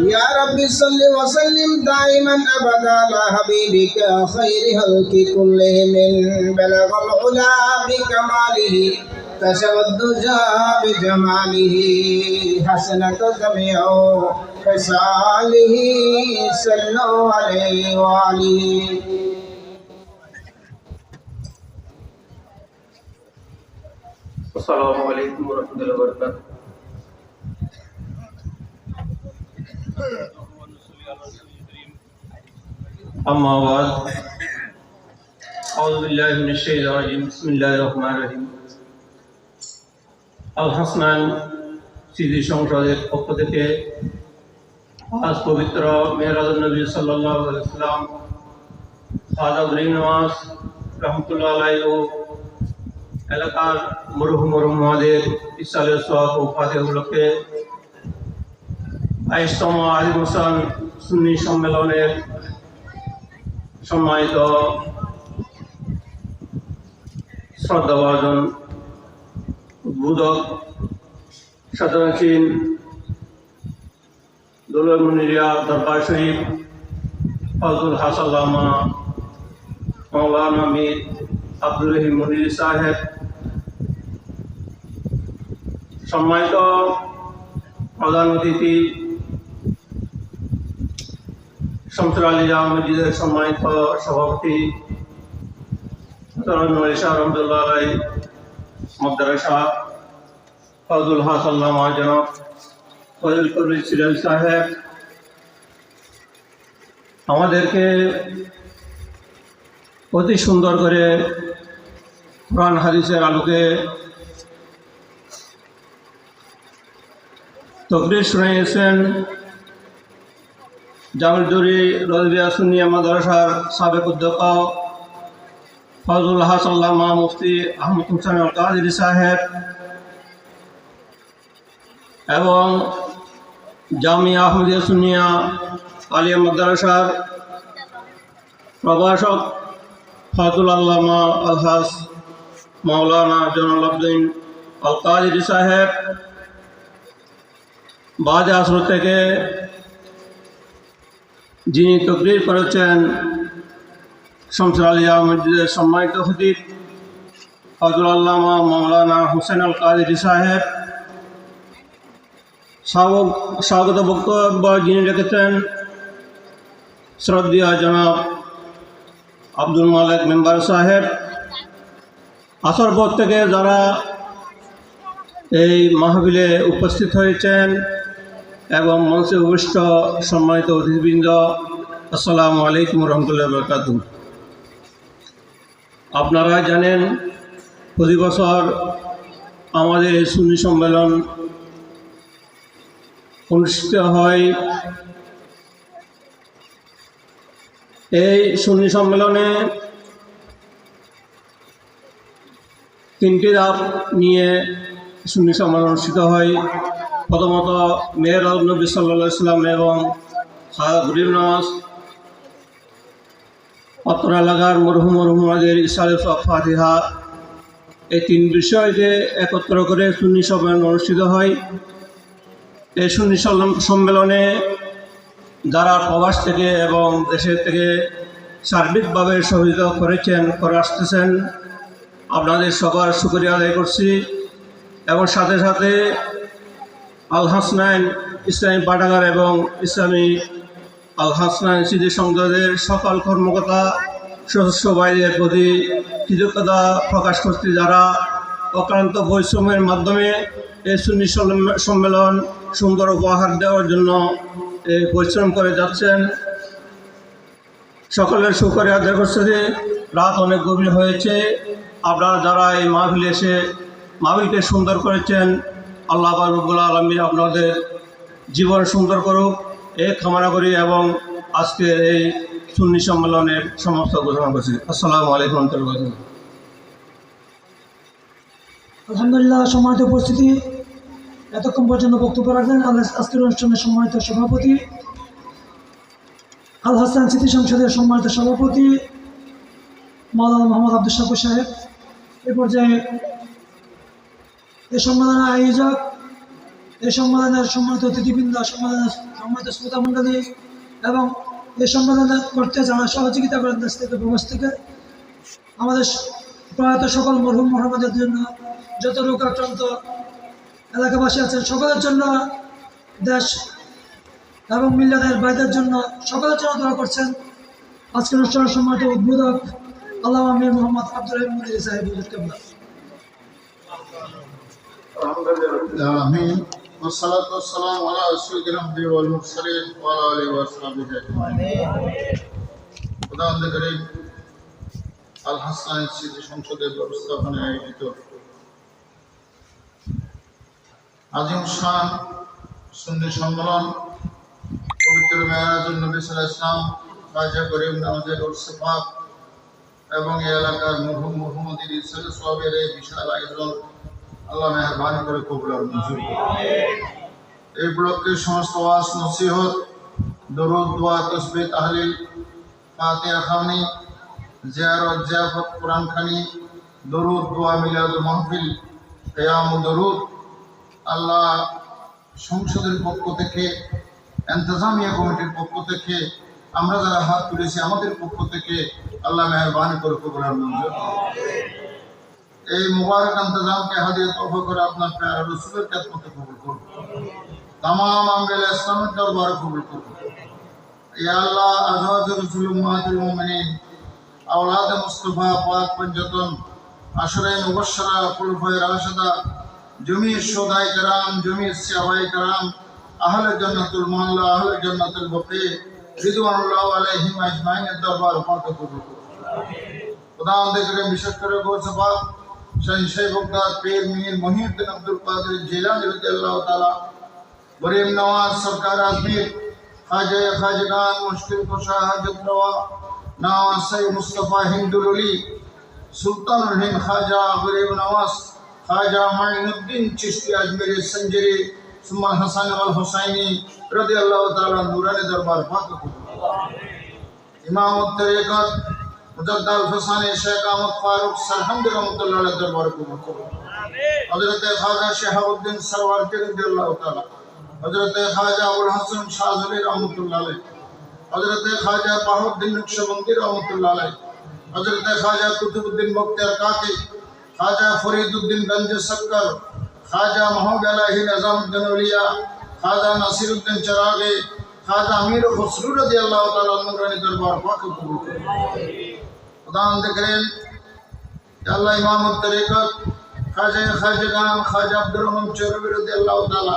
يا رب صل وسلم دائما ابدا على حبيبك خير خلق كلهم بلغ العلا بكماله كشف الدجى بجماله حسنة جميع خصاله صلوا عليه وآله. السلام عليكم ورحمة الله وبركاته. أما بعد أعوذ بالله من الشيطان الرجيم بسم الله الرحمن الرحيم আল হাসনান স্মৃতি সংসদের পক্ষ থেকে আজ পবিত্র মেহরাজ নবী সাল্লাহ ইসলাম খাজা নওয়াজ রহমতুল্লাহ আলাই ও এলাকার মরুহ মরুমাদের ইসালের সব ও ফাতে উপলক্ষে বাইশতম আলিম হোসেন সুন্নি সম্মেলনের সম্মানিত শ্রদ্ধাভাজন উদ্বোধক সাধারণীন দোলর মুনিরিয়া দরবার শরীফ ফজল হাসাল্লামা মৌলানা মীর আব্দুল রহিম মনির সাহেব। সম্মানিত প্রধান অতিথি শামসুর আলী জামা মসজিদের সম্মানিত সভাপতি শাহ রহমতুল্লাহ আলাই মদ্দারাসা ফজল হাসাল্লাহ মহাজনক ফজল কবির সিরাজ সাহেব। আমাদেরকে অতি সুন্দর করে কোরআন হাদিসের আলোকে তকরির শুনিয়েছেন জামুলজুরি রজবিয়া সুনিয়া মাদ্রাসার সাবেক অধ্যক্ষ ফজল হাসাল্লামা মুফতি আহমদ হুসেন আল কাদির সাহেব এবং জামিয়া আহমদিয়া সুনিয়া আলিয়া মাদ্রাসার প্রভাষক ফাতুল আল্লামা আলহাস মাওলানা জনাল আবদিন আল কাদির সাহেব বাজ আসর থেকে যিনি তকরির করেছেন শমসুর আলিয়া মসজিদের সম্মানিত খতিব ফাতুল আল্লামা মাওলানা হুসেন আল কাদির সাহেব, স্বাগত বক্তব্য যিনি রেখেছেন, শ্রদ্ধীয় জনাব আব্দুল মালিক মেম্বার সাহেব, আসর পর থেকে যারা এই মাহবিলে উপস্থিত হয়েছেন এবং মঞ্চে উপস্থিত সম্মানিত অতিথিবৃন্দ, আসসালামু আলাইকুম রহমতুল্লাহ বরকাত আপনারা জানেন, প্রতি বছর আমাদের এই সম্মেলন অনুষ্ঠিত হয়। এই সুন্নি সম্মেলনে তিনটি ধাপ নিয়ে সুন্নি সম্মেলন অনুষ্ঠিত হয়। প্রথমত মেয়ের নবী সাল্লা ইসলাম এবং গরিব নামাজ অত্র এলাকার মরহুম মরহুমাদের ইসারে ফাতিহা। এই তিন বিষয়কে একত্র করে সুন্নি সম্মেলন অনুষ্ঠিত হয়। এই সুন্নি সম্মেলনে যারা প্রবাস থেকে এবং দেশের থেকে সার্বিকভাবে সহযোগিতা করেছেন, করে আসতেছেন, আপনাদের সবার শুক্রিয়া আদায় করছি। এবং সাথে সাথে আল হাসনাইন ইসলামী পাঠাগার এবং ইসলামী আল হাসনাইন স্মৃতি সংসদের সকল কর্মকর্তা সদস্য ভাইদের প্রতি কৃতজ্ঞতা প্রকাশ করছি যারা অক্লান্ত পরিশ্রমের মাধ্যমে এই সুন্নি সম্মেলন সুন্দর উপহার দেওয়ার জন্য পরিশ্রম করে যাচ্ছেন। সকলের সুখরে আদায় করছে রাত অনেক গভীর হয়েছে। আপনারা যারা এই মাহফিলে এসে মাহফিলকে সুন্দর করেছেন আল্লাহ রব্বুল আলমী আপনাদের জীবন সুন্দর করুক, এ কামনা করি এবং আজকে এই সুন্নি সম্মেলনের সমস্ত ঘোষণা করছি। আসসালামু আলাইকুম আলহামদুলিল্লাহ, সম্মানিত উপস্থিতি। এতক্ষণ পর্যন্ত বক্তব্য রাখলেন আজকের অনুষ্ঠানের সম্মানিত সভাপতি, আল হাসান স্মৃতি সংসদের সম্মানিত সভাপতি, মাওলানা মোহাম্মদ আব্দুল সাহেব। এ পর্যায়ে এ সম্মেলনের আয়োজক এই সম্মেলনের সম্মানিত অতিথিবৃন্দ সম্মেলনের সম্মানিত শ্রোতা মণ্ডলী এবং এই সম্মেলনে করতে যারা সহযোগিতা করেন দেশ থেকে প্রবাস থেকে আমাদের প্রয়াত সকল মরহুম মহামাদের জন্য যত রোগ আক্রান্ত এলাকাবাসী আছেন সকলের জন্য দেশ এবং মিল্লাদের বাইদের জন্য সকলের জন্য দোয়া করছেন। আজকের অনুষ্ঠানের সম্মানিত উদ্বোধক আল্লাহ আমির মোহাম্মদ আব্দুর রহিম মুদির সাহেব। হুজুর آمين والصلاة والسلام على أشرف الأنبياء والمرسلين وعلى آله وصحبه أجمعين খোদা করিম আল হাসান স্মৃতি সংসদের ব্যবস্থাপনায় আয়োজিত আজিম শান সুন্নি সম্মেলন পবিত্র মেয়ারাজুল নবী সাল্লাহ ইসলাম খাজা করিম নামাজের ওরসেফাক এবং এই এলাকার মরহুম মোহাম্মদ ইসাল সবের এই বিশাল আয়োজন আল্লাহ মেহরবানি করে কবুল আর মঞ্জুর। এই ব্লকের সমস্ত ওয়াজ, নসিহত, দরুদ, দোয়া, তসবিহ, তাহলিল, ফাতিহা খানি জিয়ারত, জিয়াফত, কোরআন খানি, দরুদ, দোয়া মিলাদ মাহফিল, কেয়াম দরুদ আল্লাহ সংসদের পক্ষ থেকে, এন্তজামিয়া কমিটির পক্ষ থেকে, আমরা যারা হাত তুলেছি আমাদের পক্ষ থেকে আল্লাহ মেহরবানি করে কবুল আর মঞ্জুর। এই মুবারক ইন্তজামকে হাদিয়ে তফা করে আপনার প্যারা রসুলের খেদমতে কবুল করুন। তাম আম্বেল ইসলামের দরবারে কবুল করুন। ইয়া আল্লাহ আজহাজ রসুল মাহাতুল মোমিনিন, আওলাদ মুস্তফা পাক পঞ্জতন আশরাই মুবশরা কুলফায় রাশেদা জমি সোদাই কারাম জমি সিয়াবাই কারাম, আহলে জান্নাতুল মাল্লা আহলে জান্নাতুল বকে রিদওয়ানুল্লাহ আলাইহিম আজমাইনের দরবার পাক কবুল করুন। খোদা আমাদের বিশেষ করে বলছে شہنشاہ بغداد پیر میر محی بن عبد القادر جیلانی رضی اللہ تعالیٰ بریم نواز سرکار آزمیر خاجہ خواجگان مشکل کشا حجت روا، نواز سی مصطفیٰ ہندلولی سلطان الہن خاجہ غریب نواز خاجہ معین الدین چشتی اجمیر سنجری ثم حسن والحسینی رضی اللہ تعالیٰ نوران دربار پاک امام الطریقت حضرت دار فسان شیخ احمد فاروق سرحمد رحمت اللہ علیہ دربار کو کرو حضرت خواجہ شہاب الدین سروار کے رضی اللہ تعالی۔ حضرت خواجہ الحسن شاہ زلی رحمت اللہ علیہ۔ حضرت خواجہ بہاؤ الدین نقشبندی رحمت اللہ علیہ۔ حضرت خواجہ قطب الدین مکتر کاتی خواجہ فرید الدین بنج سکر۔ خواجہ محمد علیہ نظام الدین علیہ خواجہ نصیر الدین چراغی خواجہ امیر خسرو رضی اللہ تعالی عنہ دربار کو قبول کرو خدا عند کریم، یا اللہ امام الطریقت خواجہ خواجگان خواجہ عبد الرحم چوروی رضی اللہ تعالی،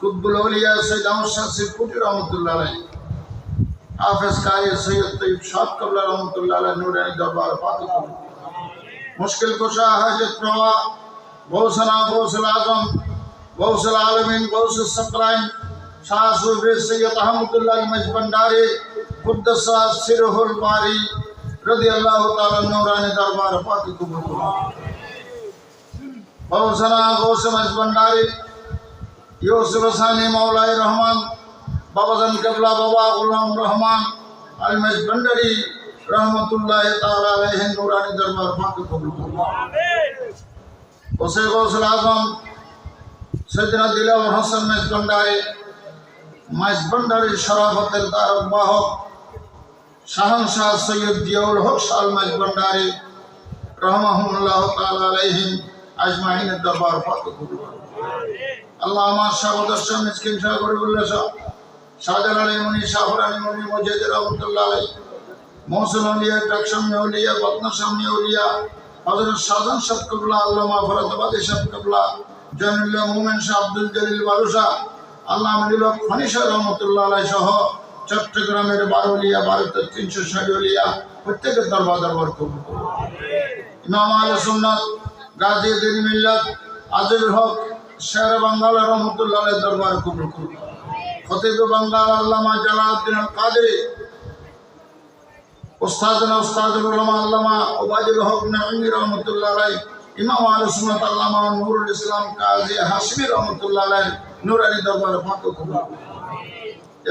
قطب بلولیا سید احمد شاہ سیپوٹی رحمت اللہ علیہ، حافظ کاری سید طیب شاہد قبل رحمت اللہ علیہ، نورانی دربار پاک کو مشکل کشا حجت نوا غوثنا غوث الاعظم غوث العالمین غوث سقرائن، شاہ صوفی سید حمد اللہ مجبنداری مجھ بنداری قدسہ سرہ رضی اللہ تعالیٰ نورانی دربار پاکی قبول کرو بابو سنا غوث مجھ بنداری یوسف ثانی مولا رحمان بابا زن قبلہ بابا غلام رحمان المج بندری رحمت اللہ تعالیٰ علیہ نورانی دربار پاکی قبول کرو اسے غوث العظم سیدنا دلہ حسن مجھ بنداری مجھ بنداری شرافت دار باہو শাহনশাহ সৈয়দ জিয়াউল হক শাল মেজবন্ডারি রহমাহুল্লাহ তাআলা আলাইহিম আজমাইনের দরবার আল্লাহ আমার সাগদর্শ মিসকিন শাহ গরিবুল্লাহ শাহ, শাহজালাল আলী মুনি শাহর আলী মুনি মজিদ রহমতুল্লাহ আলাই মহসুন আলিয়া টাকসাম আউলিয়া, বদনাসাম আউলিয়া, হযরত শাহজান শাহ কবলা আল্লামা ফরাদাবাদী শাহ কবলা মোমেন শাহ আব্দুল জলিল বালুশা আল্লাহ ফানি শাহ রহমতুল্লাহ আলাই সহ চট্টগ্রামের বারোলিয়া, ভারতের তিনশো ষাটলিয়া প্রত্যেকের দরবার দরবার কবুল ইমাম আল দিন মিল্লাত আজিজুল হক, শের বাঙ্গাল রহমতুল্লাহ দরবার কবুল করুন। বাঙ্গাল আল্লামা জালাউদ্দিন কাদরি উস্তাদনা উস্তাদুল উলামা আল্লামা ওবায়দুল হক নাঈমি রহমতুল্লাহ ইমাম আহলে আল্লামা নুরুল ইসলাম কাজী হাশমি রহমতুল্লাহ নুরানি দরবারে পাক কবুল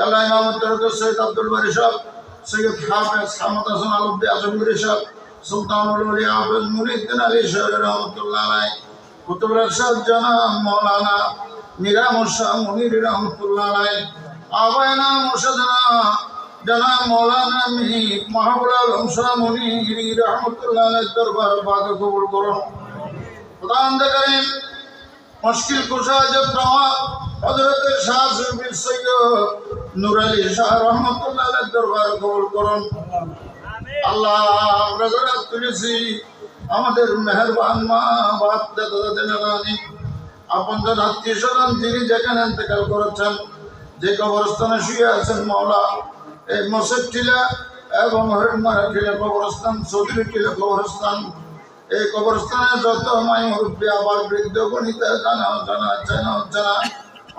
আল্লাহ ইমাম তরকত সৈয়দ আব্দুল বারী সাহেব, সৈয়দ হাফেজ হামদ হাসান আলব্বি আজমগীর সাহেব সুলতানুল উলিয়া হাফেজ মুনিউদ্দিন আলী সাহেব রহমতুল্লাহ আলাই কুতুব রশাদ জনাব মাওলানা মীরা মুর্শা মুনির রহমতুল্লাহ আলাই আবায়না মুর্শাদনা জনাব মৌলানা মীর মাহবুল আলম শাহ মুনির রহমতুল্লাহ আলাই দরবার বাগ কবুল করুন। প্রধান মুশকিল কুশা জত্রমা শাহ শাহ আল্লাহ আমাদের মা করেছেন, যে কবরস্থানে শুয়ে আছেন মাওলা, এই মসজিদ টিলা এবং হরিণমারা টিলা কবরস্থান চৌধুরী টিলা কবরস্থান, এই কবরস্থানে যত মাই মুরব্বী আবার বৃদ্ধ গণিতা জানা জানা জানা জানা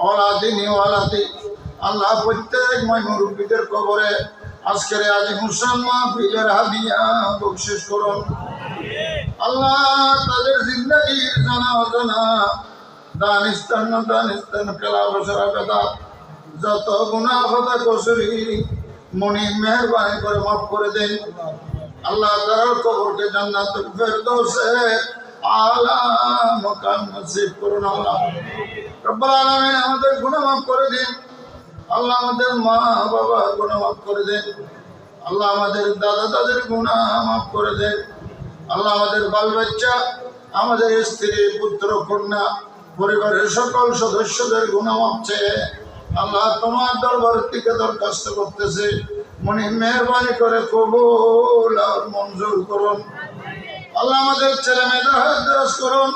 অলাদিনী অলাদি আল্লাহ প্রত্যেক মুরব্বীদের কবরে আজকের আজ মুসলমান ফিলের হাদিয়া বকশিস করুন। আল্লাহ তাদের জিন্দগির জানা অজানা দানিস্তান না দানিস্তান খেলা যত গুণা কথা কসুরি, মনি মেহরবানি করে মাফ আল্লাহ তার কবরকে জান্নাত ফেরদৌসে আলা মকান করুন আল্লাহ। রব্বুল আলামিন আমাদের গুনাহ মাফ করে দিন। আল্লাহ আমাদের মা বাবা গুনাহ মাফ করে দেন। আল্লাহ আমাদের দাদা দাদের গুনাহ মাফ করে দেন। আল্লাহ আমাদের বাল বাচ্চা আমাদের স্ত্রী, পুত্র, কন্যা, পরিবারের সকল সদস্যদের মাফ চেয়ে আল্লাহ তোমার দরবার থেকে দরখাস্ত করতেছে। মনে মেহরবানি করে কবুল আর মঞ্জুর করুন। আল্লাহ আমাদের ছেলে মেয়েদের হাত করুন।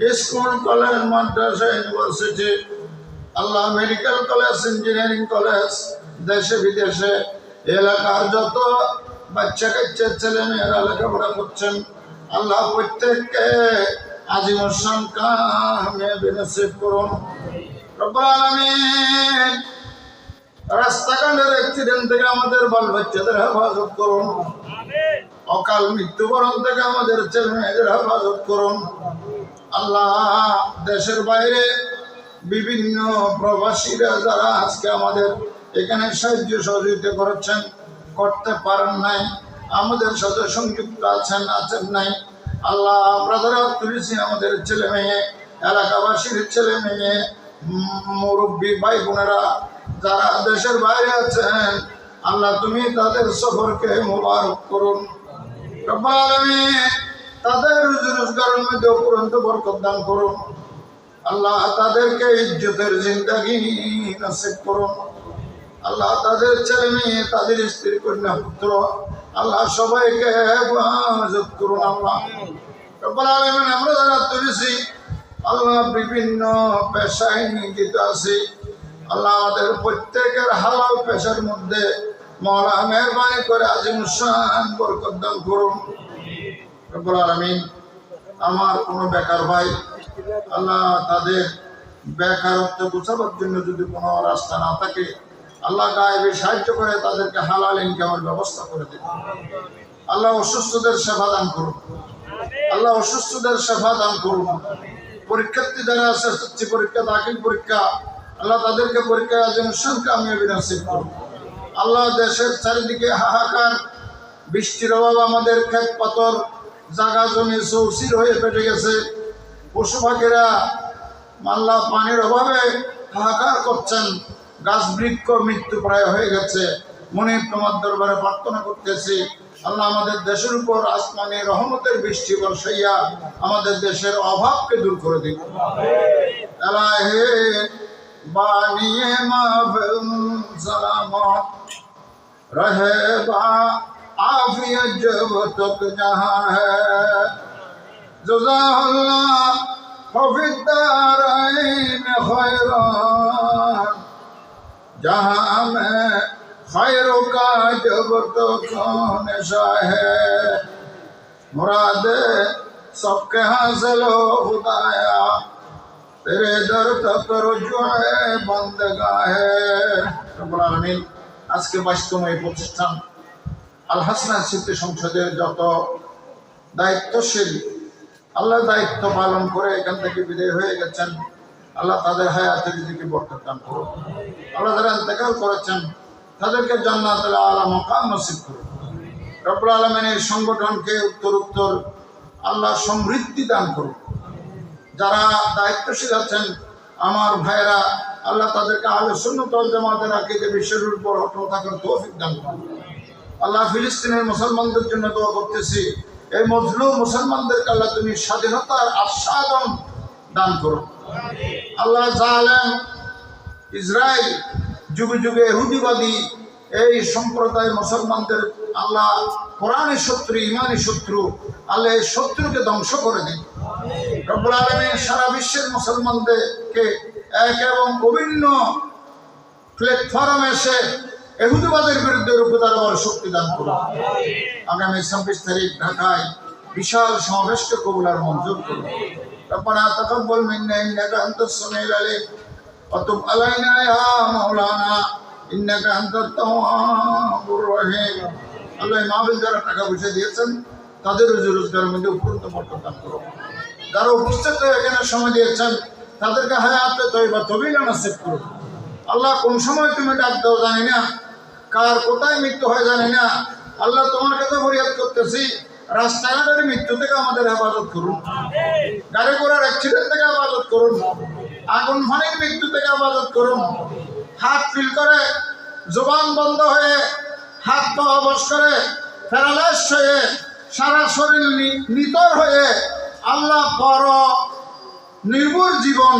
স্কুল কলেজ মাদ্রাসা ইউনিভার্সিটি আল্লাহ মেডিকেল কলেজ ইঞ্জিনিয়ারিং কলেজ দেশে বিদেশে এলাকার যত বাচ্চা কাচ্চা ছেলে মেয়েরা লেখাপড়া করছেন আল্লাহ প্রত্যেককে আজিমসান কামিয়াবি নসিব করুন। রব্বুল আলামিন রাস্তাঘাটের অ্যাক্সিডেন্ট থেকে আমাদের বাল বাচ্চাদের হেফাজত করুন। অকাল মৃত্যুবরণ থেকে আমাদের ছেলে মেয়েদের হেফাজত করুন। আল্লাহ, দেশের বাইরে বিভিন্ন প্রবাসীরা যারা আজকে আমাদের এখানে সাহায্য সহযোগিতা করেছেন, করতে পারেন নাই, আমাদের সাথে সংযুক্ত আছেন আছেন নাই, আল্লাহ, আমরা যারা তুলেছি আমাদের ছেলে মেয়ে, এলাকাবাসীর ছেলে মেয়ে, মুরব্বী ভাই বোনেরা যারা দেশের বাইরে আছেন, আল্লাহ, তুমি তাদের সফরকে মোবারক করুন। রব্বুল আলামিন তাদের রুজি রোজগারের মধ্যে অপুরন্ত বরকত দান করুন আল্লাহ তাদেরকে ইজ্জতের জিন্দাগি নসিব করুন আল্লাহ তাদের ছেলে মেয়ে, তাদের স্ত্রী, কন্যা, পুত্র, আল্লাহ সবাইকে হেফাজত করুন আল্লাহ। আমরা যারা তুলেছি, আল্লাহ বিভিন্ন পেশায় নিয়োজিত আছি। আল্লাহ আমাদের প্রত্যেকের হালাল পেশার মধ্যে মৌলা মেহরবানি করে আজিমুসান বরকত দান করুন। রব্বুল আমার কোনো বেকার ভাই আল্লাহ তাদের বেকারত্ব গুছাবার জন্য যদি কোনো রাস্তা না থাকে, আল্লাহ গায়েবে সাহায্য করে তাদেরকে হালাল ইনকামের ব্যবস্থা করে দেবে আল্লাহ অসুস্থদের সেবা দান করুন। আল্লাহ অসুস্থদের সেবা দান করুন। পরীক্ষার্থী যারা আছে পরীক্ষা, দাখিল পরীক্ষা, আল্লাহ তাদেরকে পরীক্ষা আজ অনুষ্ঠানকে আমি অবিনাশিক করুন। আল্লাহ দেশের চারিদিকে হাহাকার, বৃষ্টির অভাব, আমাদের ক্ষেত পাথর জাগা জমি চৌচির হয়ে পেটে গেছে। পশু পাখিরা মাল্লা পানির অভাবে হাহাকার করছেন। গাছ বৃক্ষ মৃত্যু প্রায় হয়ে গেছে। মনে তোমার দরবারে প্রার্থনা করতেছি, আল্লাহ আমাদের দেশের উপর আসমানি রহমতের বৃষ্টি বর্ষাইয়া আমাদের দেশের অভাবকে দূর করে দিন বানিয়ে মাহফিল সালামত عافیت جب تک جہاں ہے۔ جزا اللہ وفی الدارین خیران۔ جہاں میں خیر کا جب تو کون شاہ ہے۔ مراد سب کے حاصل ہو خدایا، تیرے در تک رجوع بندگاہ ہے۔ رب العالمین اس کے بچ تمہیں پوچھتا ہوں আল হাসনা স্মৃতি সংসদের যত দায়িত্বশীল আল্লাহ দায়িত্ব পালন করে এখান থেকে বিদায় হয়ে গেছেন, আল্লাহ তাদের হায়াতের দিকে বরকত দান করুন আল্লাহ যারা ইন্তেকাল করেছেন, তাদেরকে জান্নাত আলা মকাম নসিব করুন রব্বুল আলমেন এই সংগঠনকে উত্তর উত্তর আল্লাহ সমৃদ্ধি দান করুন যারা দায়িত্বশীল আছেন, আমার ভাইয়েরা, আল্লাহ তাদেরকে আলো শূন্যতল জামাতের আকিদে বিশ্বের উপর অটল থাকার তৌফিক দান করুন আল্লাহ ফিলিস্তিনের মুসলমানদের জন্য দোয়া করতেছি। এই মজলুম মুসলমানদেরকে আল্লাহ তুমি স্বাধীনতার আস্বাদন দান করো। আল্লাহ জালেম ইসরায়েল যুগে যুগে হুদিবাদী এই সম্প্রদায় মুসলমানদের আল্লাহ কোরআনের শত্রু ইমানি শত্রু, আল্লাহ এই শত্রুকে ধ্বংস করে দিন। রব্বুল আলমিন সারা বিশ্বের মুসলমানদেরকে এক এবং অভিন্ন প্ল্যাটফর্মে এসে এহুদিবাদের বিরুদ্ধে রূপদার আবার শক্তি দান করুন আগামী ছাব্বিশ তারিখ ঢাকায় বিশাল সমাবেশকে কবুলার মঞ্জুর করুন ربنا تقبل منا انك انت السميع العليم وتب علينا يا مولانا انك انت التواب الرحيم আল্লাহ মাহবিল যারা টাকা পয়সা দিয়েছেন তাদের রুজি রোজগারের মধ্যে উপরন্ত বর্তমান দান করো যারা উপস্থিত হয়ে এখানে সময় দিয়েছেন তাদেরকে হায়াতে তৈবা তবিলা নাসিব করো আল্লাহ কোন সময় তুমি ডাক দাও জানি না কার কোথায় মৃত্যু হয় জানি না। আল্লাহ তোমার কাছে ফরিয়াদ করতেছি রাস্তাঘাটের মৃত্যু থেকে আমাদের হেফাজত করুন। গাড়ি ঘোড়ার অ্যাক্সিডেন্ট থেকে হেফাজত করুন। আগুন ফানির মৃত্যু থেকে হেফাজত করুন। হাত ফিল করে, জবান বন্ধ হয়ে, হাত পা অবশ করে প্যারালাইজ হয়ে, সারা শরীর নিতর হয়ে, আল্লাহ বড় নির্ভর জীবন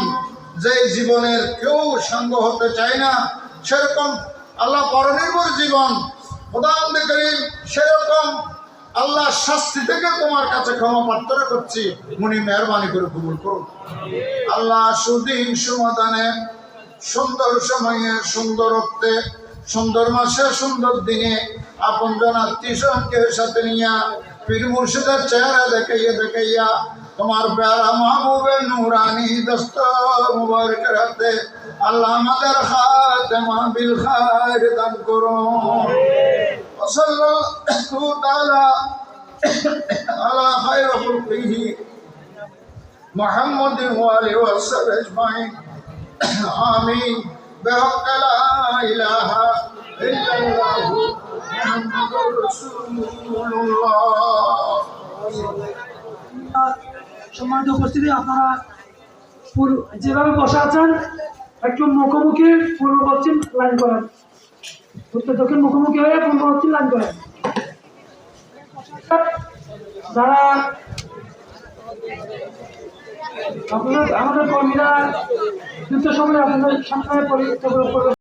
যে জীবনের কেউ সঙ্গ হতে চায় না, সেরকম আল্লাহ পরনির্ভর জীবন। প্রধান করিম, সেরকম আল্লাহ শাস্তি থেকে তোমার কাছে ক্ষমা প্রার্থনা করছি। মুনি মেহরবানি করে কবুল করুন। আল্লাহ সুদিন সমাধানে সুন্দর সময়ে, সুন্দর রক্তে, সুন্দর মাসে, সুন্দর দিনে আপন জন আত্মীয় স্বজনকে সাথে নিয়া পীর মুর্শিদের চেহারা দেখাইয়া দেখাইয়া তোমার প্যারা মাহবুবে নুরানি দস্ত মুবারক রাতে আল্লাহ আমাদের খাতেমা বিল খায়র দান করুন وصلى الله تعالى على خير خلقه محمد وآله وصحبه أجمعين آمين بحق لا إله إلا الله محمد رسول الله সম্মানিত উপস্থিতি, আপনারা যেভাবে বসে আছেন, একটু মুখোমুখি পূর্ব পশ্চিম লাইন করেন। উত্তর দক্ষিণ মুখোমুখি হয়ে পূর্ব পশ্চিম লাইন করেন। যারা আমাদের কর্মীরা যুদ্ধ সময় আপনাদের সামনে পরিচয়